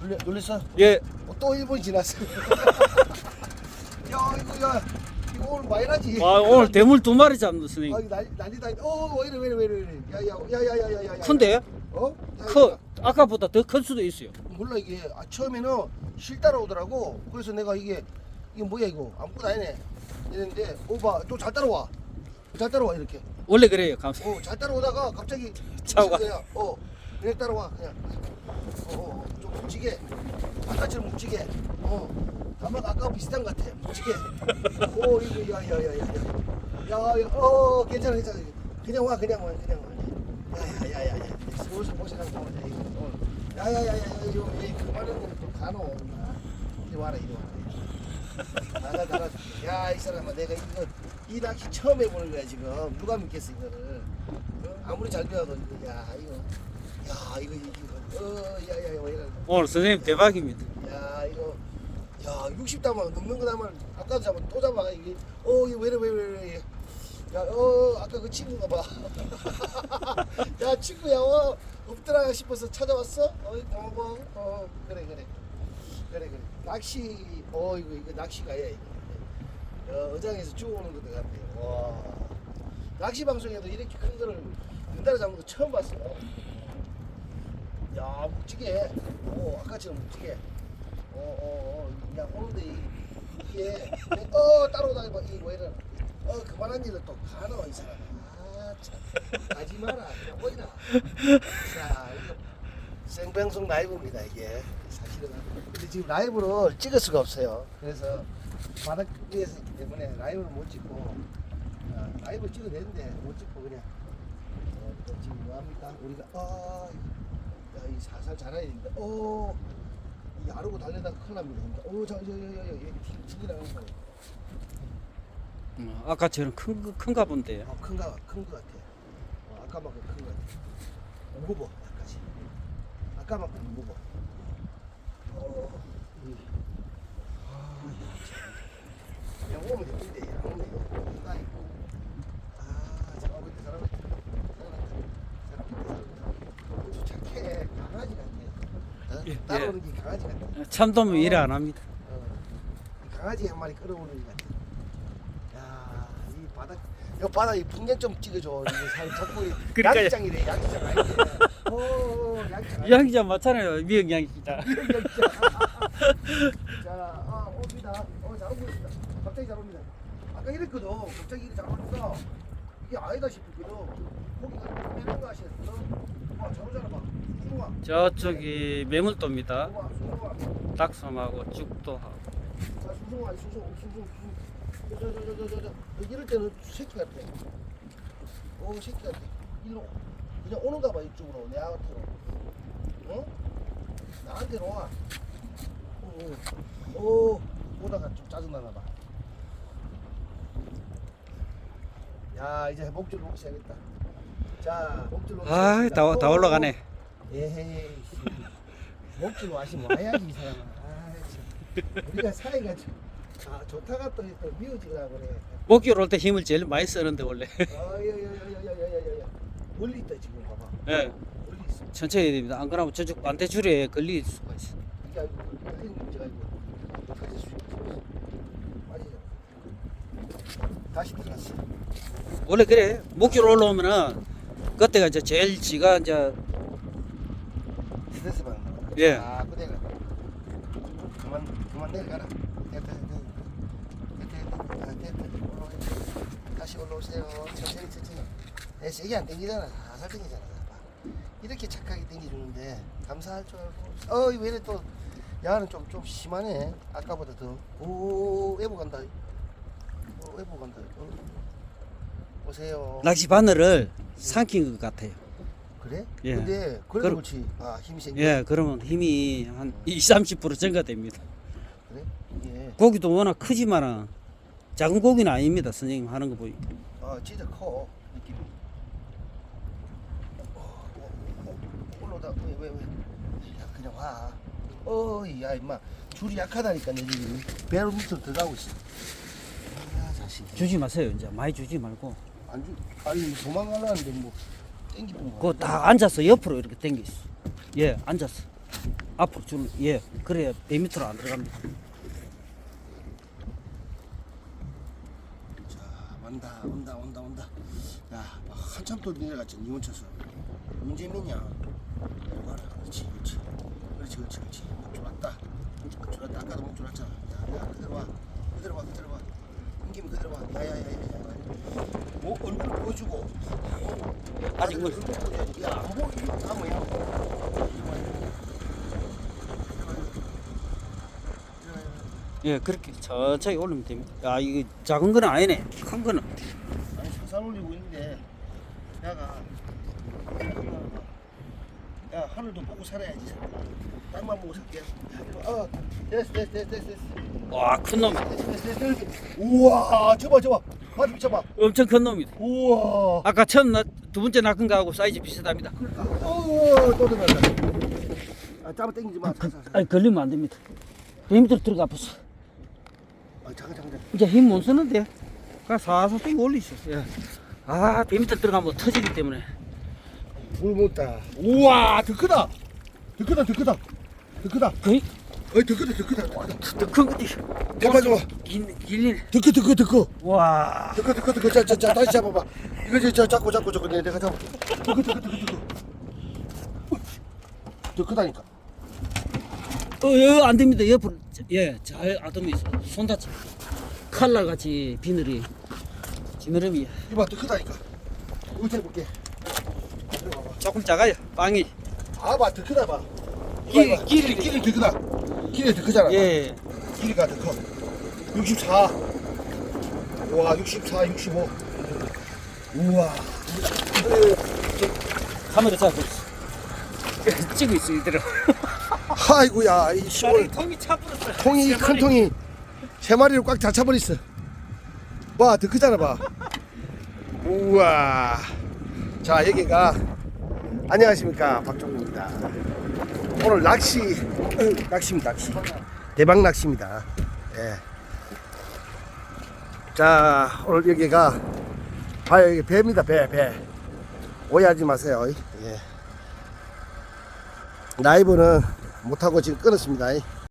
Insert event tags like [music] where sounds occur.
놀래, 놀랬어? 예. 어, 또 1분 지났어. [laughs] 야, 이거, 야, 이거 오늘 많이 나지? 아 오늘 대물 두 마리 잡는 아, 스님. 이거 난리, 난리다. 어, 왜 이래, 왜 이래, 왜 이래, 왜 이래. 야, 야, 야, 야, 야, 야, 야, 야. 큰데? 어? 야, 커. 야, 아까보다 더 클 수도 있어요. 몰라, 이게. 아, 처음에는 실 따라오더라고. 그래서 내가 이게, 이게 뭐야, 이거. 아무것도 아니네. 이랬는데, 오빠, 또 잘 따라와. 잘 따라와, 이렇게. 원래 그래요. 감사. 어, 잘 따라오다가 갑자기 [laughs] 차오가. 그냥 어, 그냥 따라와 그냥. 어, 어, 어, 좀 묵직해. 아까처럼 묵직해. 어, 다만 아까 비슷한 것 같아. 묵직해. 오, 이거 야야야야야. 야 야, 어, 괜찮아 괜찮아. 그냥 와 그냥 와 그냥 와. 야야야야야. 슬슬 모셔가지고 오자 이거. 어. 야야야야 이거 왜 그만하면 또 가노. 이리 와라 이리 와라. 나가 나가. 야이 사람아 내가 이거 이 낚시 처음 해보는 거야 지금 누가 믿겠어 이거를 어? 아무리 잘 배워도 야 이거 야 이거 이거 어 야야야 왜 이래 오늘 선생님 대박입니다. 야 이거 야 60담아 넘는 거 담아 아까도 잡아 또 잡아 이게. 어 이거 왜 이래 왜 이래 왜 이래. 야어 아까 그 친구가 봐야 [laughs] 친구야 어 없더라 싶어서 찾아왔어? 어이 고마워. 어 그래 그래. 그래 그래. 낚시 어 이거 이거 낚시가야 이거. 어, 어장에서 쭉 오는 것들 같아. 와. 낚시 방송에도 이렇게 큰 거를 연달아 잡는 거 처음 봤어 야 묵직해. 오 아까처럼 묵직해. 어어어 야 오는데 이- 이게 어 따라오다가 막 이거 왜 이러나 어 그만한 일을 또 가노 이 사람. 아참. 가지 마라 그냥 오이라. 자 생방송 라이브입니다 이게. 사실은 근데 지금 라이브를 찍을 수가 없어요. 그래서 바닥 위에서 있기 때문에 라이브를 못 찍고 어, 라이브 찍어야 되는데 못 찍고 그냥. 어, 또 지금 뭐합니까? 우리가 아 야, 이 살살 자라야 됩니다. 오, 이 아르고 달려다가 큰일 납니다. 오, 저, 저, 저, 저, 저, 여기 튀기 나가는 거. 어, 아까처럼 큰 거- 큰가 본데요. 어, 큰가, 큰거 같아. 어, 아까만큼 큰거 같아. 무거워, 아까지. 아까만큼 무거워. 어, 이. 아, 야, 오면 되는데, 안 오면 이거. 나 이거. 아, 잘 오고 있다, 잘하고 있다. 잘하고 있다, 잘하고 있다. 아주 착해, 강아지 같아. 어? 예, 따라오는 게 강아지 같아. 참돔은 일을 안 합니다. 어, 이 강아지 한 마리 끌어오는 것 같아. 야, 이 바닥, 이 바닥 이 풍경 좀 찍어줘. 이게 살 자꾸 이 그러니까요. 양기장이래, 양기장 아니래. 어, 양기장. 아니래. 양기자 맞잖아요. 미역 양기자. [laughs] 자, 아, 옵니다. 어, 잘 오고 있습니다. 갑자기 잘 옵니다. 아까 이랬거든. 갑자기 이렇게 잘 오니까 이게 아니다 싶었거든. 고기가 빼는 거 하시거든. 와, 잘 오잖아, 봐. 저쪽이 매물도입니다. 닭섬하고 죽도 하고. 자, 수중 아니 수중, 수중, 수중. 저, 저, 저, 저, 저, 저. 이럴 때는 새끼 같아. 오, 새끼 같아. 일로. 그냥 오는가 봐, 이쪽으로. 내 아웃으로. 어? 나한테로 와. 오, 오, 오다가 좀 짜증 나나 봐. 야, 이제 목줄 놓기 시작했다. 자, 목줄 놓기 아, 시작했다. 다, 다 오, 올라가네. 에헤이. 목줄 와시면 와야지, 이 사람아. 아, 참. 우리가 사이가 좀, 아, 좋다가 또, 또 미워지려고 그래. 목줄 올때 힘을 제일 많이 쓰는데 원래. 멀리 있다 지금 봐봐. 예. 멀리 있어. 천천히 해야 됩니다. 안 그러면 저쪽 반대 줄에 걸릴 수가 있어. 이게 아니고 걸리는 문제가 아니고 수. 다시 들어갔어. 원래 그래. 목줄 올라오면은 그때가 이제 제일 지가 이제 스트레스 받는 거야. 예. 아, 그대가. 그만 그만 내려가라. 됐다 됐다 됐다 됐다 아, 됐다. 올라오세요. 다시 올라오세요. 천천히 천천히. 내 세게 안 당기잖아. 살살 당기잖아. 봐. 이렇게 착하게 당겨주는데 감사할 줄 알고. 어이 왜 이래 또 야는 좀 좀 심하네. 아까보다 더. 오 외부 간다. 어, 외부 간다. 어. 오세요. 낚시 바늘을 삼킨 것 같아요. 그래? 예. 근데 그래 그럼- 그렇지. 아 힘이 생겨. 예, 그러면 힘이 한 20, 30% 증가됩니다. 그래? 예. 고기도 워낙 크지만은 작은 고기는 아닙니다. 선생님 하는 거 보니까. 아 진짜 커 느낌이. 어, 어, 어, 올라오다 왜왜 왜? 야 그냥 와. 어야 임마 줄이 약하다니까 내 지금 배로 밑으로 들어가고 있어. 아 자식. 주지 마세요. 이제 많이 주지 말고. 안 주 아니 도망가려는데 뭐 땡기는 거. 그거 다 앉아서 옆으로 이렇게 있어. 예, 앉았어. 앞으로 줄, 예, 그래야 배 밑으로 안 들어갑니다. 자, 온다, 온다, 온다, 온다. 야, 막 한참 또 내려갔지, 쳐서. 문재민이야. 봐라, 그렇지, 그렇지. 그렇지, 그렇지, 그렇지. 목줄 왔다. 목줄 왔다. 아까도 목줄 왔잖아. 야, 야, 그대로 와. 그대로 와, 그대로 와. 인김이 그대로 와. 야, 야, 야, 야, 야. 뭐, 얼굴 보여주고. 어, 아직 뭐-? 아. 예, 그렇게 천천히 올리면 됩니다. 야, 이거 작은 거는 아니네. 큰 거는. 아니 사살 올리고 있는데 야가 야 하늘도 보고 살아야지 땅만 보고 살게 어 됐어 됐어 됐어 됐어 와, 큰 놈. 됐어 됐어 됐어 우와 저봐 저봐 바지 비춰봐 엄청 큰 놈이다. 우와 아까 처음 나, 두 번째 낚은 거하고 사이즈 비슷합니다. 어또 들어간다 아 잡아 당기지 마 살살 아니, 걸리면 안 됩니다. 배 밑으로 들어가 봤어. 아 잠깐 잠깐 이제 힘 못 쓰는데. 그냥 사서 땡겨 올리죠. 예. 아, 배 밑으로 들어가면 터지기 때문에. 물 못다 우와 더 크다 더 크다 더 크다 더 크다 거의 어이 더 크다 더 크다 더 더큰 거지. 잡아 잡아 긴, 길리네. 더 커, 더 커, 더 커. 와. 더 커, 더 커, 더 커. 자, 자, 자, 다시 잡아봐. 이거 저, 저 잡고, 잡고, 잡고. 내가 잡아. 더 커, 더 커, 더 커, 더 크다니까. 어, 어, 안 됩니다. 옆으로. 예, 잘 있어. 손 다치. 칼날 같이 비늘이. 지느러미. 이봐, 더 크다니까. 이거 해볼게. 조금 작아요. 빵이. 아, 봐, 더 크다, 봐. 길, 이봐, 이봐. 길, 길이, 길이 더 크다. 길이 더 크잖아. 예. 길이가 더 커. 64. 우와, 64, 65. 우와. 카메라 잡고 있어. [laughs] 찍고 있어, 이대로. 아이고야, 이 시골. 통이 차버렸어. 통이 큰 통이 세 마리를 꽉다 차버렸어. 봐, 더 크잖아, 봐. 우와. 자, 여기가 안녕하십니까 박종구입니다. 오늘 낚시 [clears throat] 낚시입니다, 낚시. 대박 낚시입니다. 예. 자, 오늘 여기가 봐요, 여기 배입니다, 배, 배. 오해하지 마세요. 예. 라이브는 못하고 지금 끊었습니다.